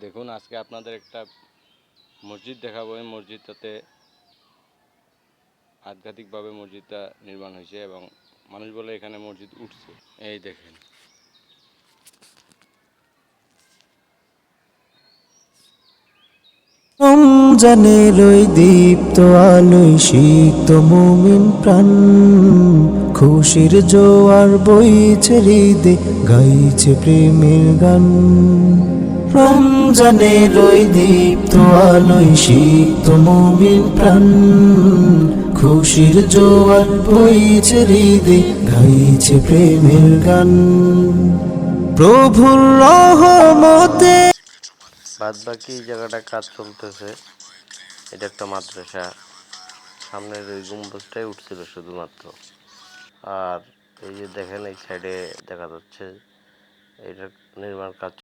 দেখুন, আজকে আপনাদের একটা মসজিদ দেখাবো। এই মসজিদটাতে আধ্যাত্মিকভাবে মসজিদটা নির্মাণ হয়েছে এবং মানুষ বলে এখানে মসজিদ উঠছে। এই দেখেন। রমজানের ওই দীপ্ত আলোয় সিক্ত মুমিন প্রাণ। খুশির জোয়ার বইছে হৃদে, গাইছে প্রেমের গান। রমজানের ওই দীপ্ত আলোয় সিক্ত মুমিন প্রাণ। খুশির জোয়ার বইছে হৃদে গাইছে প্রেমের গান। প্রভুর রহমতে বাদ বাকি জায়গাটা কাজ চলতেছে, এটা একটা মাদ্রাসা। সামনের ওই গম্বুজটাই উঠছিল শুধুমাত্র। আর এই যে দেখেন, এই সাইডে দেখা যাচ্ছে, এটা নির্মাণ কাজ